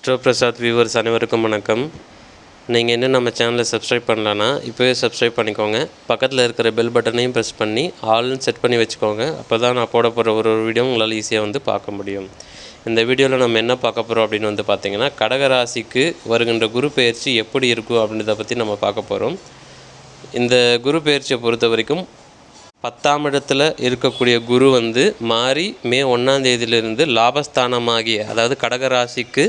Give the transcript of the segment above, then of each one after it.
ஸ்டோ Prasad viewers அனைவருக்கும் வணக்கம். நீங்கள் இன்னும் நம்ம சேனலை சப்ஸ்கிரைப் பண்ணலன்னா இப்போவே சப்ஸ்கிரைப் பண்ணிக்கோங்க. பக்கத்தில் இருக்கிற பெல் பட்டனையும் ப்ரெஸ் பண்ணி ஆல்னு செட் பண்ணி வச்சுக்கோங்க. அப்போ தான் நான் போட போகிற ஒரு ஒரு வீடியோ உங்களால் ஈஸியாக வந்து பார்க்க முடியும். இந்த வீடியோவில் நம்ம என்ன பார்க்க போகிறோம் அப்படின்னு வந்து பார்த்திங்கன்னா கடகராசிக்கு வருகின்ற குரு பெயர்ச்சி எப்படி இருக்கும் அப்படின்றத பற்றி நம்ம பார்க்க போகிறோம் இந்த குரு பெயர்ச்சியை பொறுத்த வரைக்கும் பத்தாம் இடத்துல இருக்கக்கூடிய குரு வந்து மாறி மே ஒன்றாம் தேதியிலிருந்து லாபஸ்தானமாகிய அதாவது கடகராசிக்கு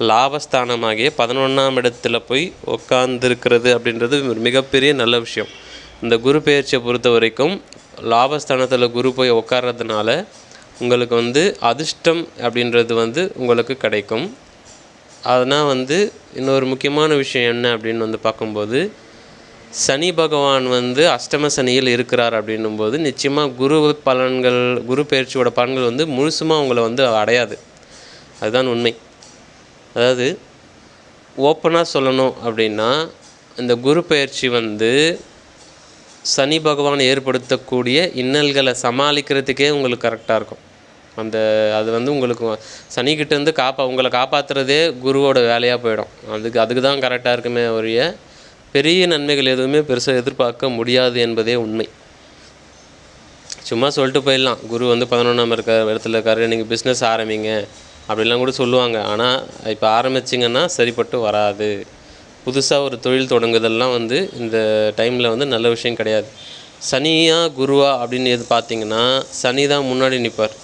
லாபஸ்தானமாகிய பதினொன்றாம் இடத்துல போய் உட்காந்துருக்கிறது அப்படின்றது ஒரு மிகப்பெரிய நல்ல விஷயம். இந்த குரு பெயர்ச்சியை பொறுத்த வரைக்கும் லாபஸ்தானத்தில் குரு போய் உட்கார்றதுனால உங்களுக்கு வந்து அதிர்ஷ்டம் அப்படின்றது வந்து உங்களுக்கு கிடைக்கும். அதனால் வந்து இன்னொரு முக்கியமான விஷயம் என்ன அப்படின்னு வந்து பார்க்கும்போது சனி பகவான் வந்து அஷ்டம சனியில் இருக்கிறார் அப்படின்னும்போது நிச்சயமாக குரு பலன்கள் குரு பயிற்சியோட பலன்கள் வந்து முழுசுமாக உங்களை வந்து அடையாது. அதுதான் உண்மை. அதாவது ஓப்பனாக சொல்லணும் அப்படின்னா இந்த குரு பயிற்சி வந்து சனி பகவான் ஏற்படுத்தக்கூடிய இன்னல்களை சமாளிக்கிறதுக்கே உங்களுக்கு கரெக்டாக இருக்கும். அந்த அது வந்து உங்களுக்கு சனிக்கிட்டேருந்து காப்பா உங்களை காப்பாற்றுறதே குருவோட வேலையாக போயிடும். அதுக்கு அதுக்கு தான் கரெக்டாக இருக்குமே ஒழிய பெரிய நன்மைகள் எதுவுமே பெருசாக எதிர்பார்க்க முடியாது என்பதே உண்மை. சும்மா சொல்லிட்டு போயிடலாம். குரு வந்து பதினொன்றாம் இருக்க இடத்துல இருக்காரு நீங்கள் பிஸ்னஸ் ஆரம்பிங்க. அப்படிலாம் கூட சொல்லுவாங்க. ஆனால் இப்போ ஆரம்பிச்சிங்கன்னா சரிப்பட்டு வராது. புதுசாக ஒரு தொழில் தொடங்குதெல்லாம் வந்து இந்த டைமில் வந்து நல்ல விஷயம் கிடையாது. சனியா குருவா அப்படின்னு எது பார்த்தீங்கன்னா சனி தான் முன்னாடி நிற்பார்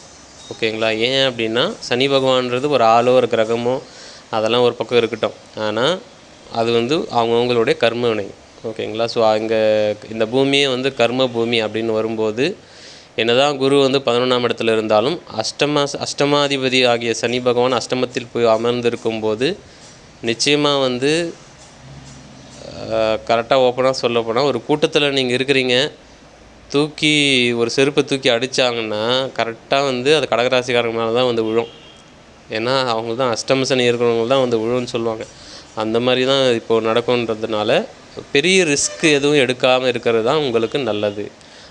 ஓகேங்களா? ஏன் அப்படின்னா சனி பகவான்றது ஒரு ஆளோ ஒரு கிரகமோ அதெல்லாம் ஒரு பக்கம் இருக்கட்டும். ஆனால் அது வந்து அவங்கவுங்களுடைய கர்ம வினை ஓகேங்களா? ஸோ அங்கே இந்த பூமியே வந்து கர்ம பூமி அப்படின்னு வரும்போது என்னதான் குரு வந்து பதினொன்றாம் இடத்துல இருந்தாலும் அஷ்டம அஷ்டமாதிபதி ஆகிய சனி பகவான் அஷ்டமத்தில் போய் அமர்ந்திருக்கும் போது நிச்சயமாக வந்து கரெக்டாக ஓப்பனாக சொல்ல போனால் ஒரு கூட்டத்தில் நீங்கள் இருக்கிறீங்க தூக்கி ஒரு செருப்பை தூக்கி அடித்தாங்கன்னா கரெக்டாக வந்து அது கடகராசிக்காரங்க மேலே தான் வந்து விழும். ஏன்னா அவங்க தான் அஷ்டம சனி இருக்கிறவங்க தான் வந்து விழுன்னு சொல்லுவாங்க. அந்த மாதிரி தான் இப்போது நடக்கும்ன்றதுனால பெரிய ரிஸ்க் எதுவும் எடுக்காமல் இருக்கிறது தான் உங்களுக்கு நல்லது.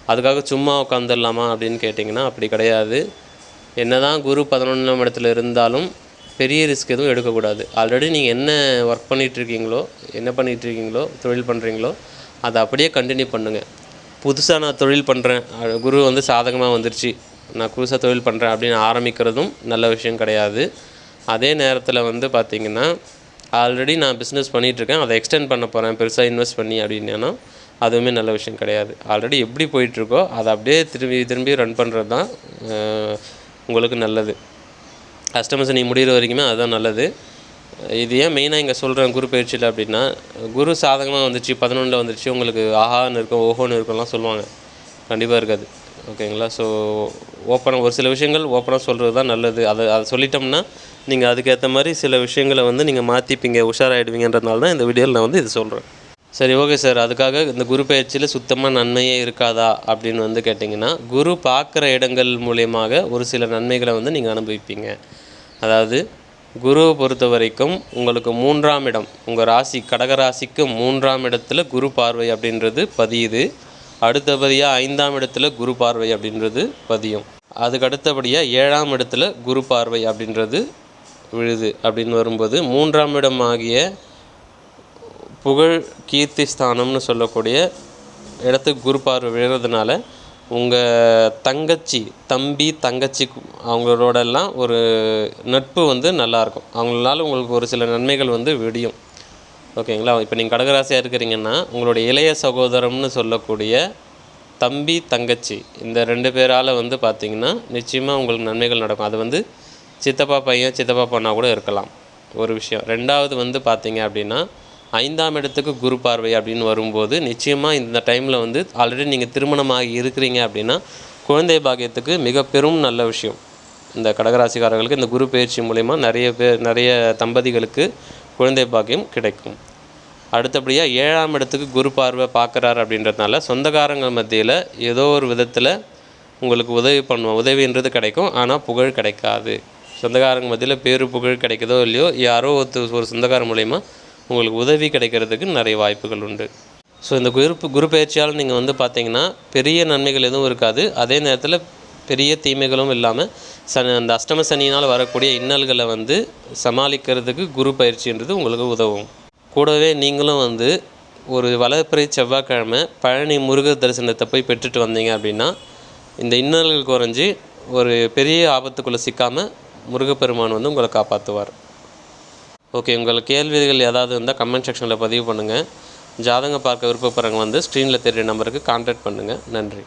அதுக்காக சும்மா உட்காந்துடலாமா அப்படின்னு கேட்டிங்கன்னா அப்படி கிடையாது. என்ன தான் குரு பதினொன்றாம் இடத்துல இருந்தாலும் பெரிய ரிஸ்க் எதுவும் எடுக்கக்கூடாது. ஆல்ரெடி நீங்கள் என்ன ஒர்க் பண்ணிகிட்ருக்கீங்களோ என்ன பண்ணிகிட்ருக்கீங்களோ தொழில் பண்ணுறீங்களோ அதை அப்படியே கண்டினியூ பண்ணுங்கள் புதுசாக நான் தொழில் பண்ணுறேன் குரு வந்து சாதகமாக வந்துருச்சு. நான் புதுசாக தொழில் பண்ணுறேன் அப்படின்னு ஆரம்பிக்கிறதும் நல்ல விஷயம் கிடையாது. அதே நேரத்தில் வந்து பார்த்திங்கன்னா ஆல்ரெடி நான் பிஸ்னஸ் பண்ணிகிட்ருக்கேன் அதை எக்ஸ்டெண்ட் பண்ண போகிறேன் பெருசாக இன்வெஸ்ட் பண்ணி அப்படின்னா. அதுவுமே நல்ல விஷயம் கிடையாது. ஆல்ரெடி எப்படி போயிட்டுருக்கோ அதை அப்படியே திரும்பி திரும்பி ரன் பண்ணுறது தான் உங்களுக்கு நல்லது. கஸ்டமர்ஸ் நீ முடிகிற வரைக்குமே அதுதான் நல்லது. இது ஏன் மெயினாக இங்கே சொல்கிறேன் குரு பயிற்சியில் அப்படின்னா குரு சாதகமாக வந்துச்சு பதினொன்றில் வந்துருச்சு உங்களுக்கு ஆஹான்னு இருக்கும் ஓஹோன்னு இருக்கும்லாம் சொல்லுவாங்க. கண்டிப்பாக இருக்காது. ஓகேங்களா ஸோ ஓப்பனாக ஒரு சில விஷயங்கள் ஓப்பனாக சொல்கிறது தான் நல்லது. அதை அதை சொல்லிட்டோம்னா நீங்கள் அதுக்கேற்ற மாதிரி சில விஷயங்களை வந்து நீங்கள் மாற்றிப்பீங்க உஷாராயிடுவீங்கன்றதுனால தான் இந்த வீடியோவில் நான் வந்து இது சொல்கிறேன் சரி ஓகே சார் அதுக்காக இந்த குரு பயிற்சியில் சுத்தமாக நன்மையே இருக்காதா அப்படின்னு வந்து கேட்டிங்கன்னா குரு பார்க்குற இடங்கள் மூலியமாக ஒரு சில நன்மைகளை வந்து நீங்கள் அனுபவிப்பீங்க. அதாவது குருவை பொறுத்த வரைக்கும் உங்களுக்கு மூன்றாம் இடம் உங்கள் ராசி கடகராசிக்கு மூன்றாம் இடத்துல குரு பார்வை அப்படின்றது பதியுது. அடுத்தபடியாக ஐந்தாம் இடத்துல குரு பார்வை அப்படின்றது பதியும். அதுக்கு அடுத்தபடியாக ஏழாம் இடத்துல குரு பார்வை அப்படின்றது விழுது அப்படின்னு வரும்போது மூன்றாம் இடம் ஆகிய புகழ் கீர்த்தி ஸ்தானம்னு சொல்லக்கூடிய இடத்துக்கு குரு பார்வை விழுறதுனால உங்கள் தங்கச்சி தம்பி தங்கச்சி அவங்களோடெல்லாம் ஒரு நட்பு வந்து நல்லாயிருக்கும் அவங்களால உங்களுக்கு ஒரு சில நன்மைகள் வந்து விடியும். ஓகேங்களா? இப்போ நீங்கள் கடகராசியாக இருக்கிறீங்கன்னா உங்களுடைய இளைய சகோதரம்னு சொல்லக்கூடிய தம்பி தங்கச்சி இந்த ரெண்டு பேரால் வந்து பார்த்திங்கன்னா நிச்சயமாக உங்களுக்கு நன்மைகள் நடக்கும். அது வந்து சித்தப்பா பையன் சித்தப்பா பொண்ணாக கூட இருக்கலாம். ஒரு விஷயம். ரெண்டாவது வந்து பார்த்திங்க அப்படின்னா ஐந்தாம் இடத்துக்கு குரு பார்வை அப்படின்னு வரும்போது நிச்சயமாக இந்த டைமில் வந்து ஆல்ரெடி நீங்கள் திருமணமாகி இருக்கிறீங்க அப்படின்னா குழந்தை பாக்கியத்துக்கு மிக பெரும் நல்ல விஷயம். இந்த கடகராசிக்காரர்களுக்கு இந்த குரு பயிற்சி மூலிமா நிறைய பேர் நிறைய தம்பதிகளுக்கு குழந்தை பாக்கியம் கிடைக்கும். அடுத்தபடியாக ஏழாம் இடத்துக்கு குரு பார்வை பார்க்குறாரு அப்படின்றதுனால சொந்தக்காரங்க மத்தியில் ஏதோ ஒரு விதத்தில் உங்களுக்கு உதவி பண்ணுவோம். உதவின்றது கிடைக்கும் ஆனால் புகழ் கிடைக்காது. சொந்தக்காரங்க மத்தியில் பேரு புகழ் கிடைக்குதோ இல்லையோ யாரோ ஒருத்தர் ஒரு சொந்தக்காரன் மூலயமா உங்களுக்கு உதவி கிடைக்கிறதுக்கு நிறைய வாய்ப்புகள் உண்டு. ஸோ இந்த குரு குரு பயிற்சியால் நீங்கள் வந்து பார்த்தீங்கன்னா பெரிய நன்மைகள் எதுவும் இருக்காது. அதே நேரத்தில் பெரிய தீமைகளும் இல்லாமல் சனி அந்த அஷ்டம சனியினால் வரக்கூடிய இன்னல்களை வந்து சமாளிக்கிறதுக்கு குரு பயிற்சின்றது உங்களுக்கு உதவும். கூடவே நீங்களும் வந்து ஒரு வளர்ப்பிறை செவ்வாய்க்கிழமை பழனி முருக தரிசனத்தை போய் பெற்றுட்டு வந்தீங்க அப்படின்னா இந்த இன்னல்கள் குறைஞ்சி ஒரு பெரிய ஆபத்துக்குள்ளே சிக்காமல் முருகப்பெருமான் வந்து உங்களை காப்பாற்றுவார் ஓகே உங்கள் கேள்விகள் ஏதாவது இருந்தால் கமெண்ட் செக்ஷனில் பதிவு பண்ணுங்கள் ஜாதகம் பார்க்க விருப்பப்படுறவங்க வந்து ஸ்க்ரீனில் தெரிகிற நம்பருக்கு கான்டாக்ட் பண்ணுங்கள் நன்றி.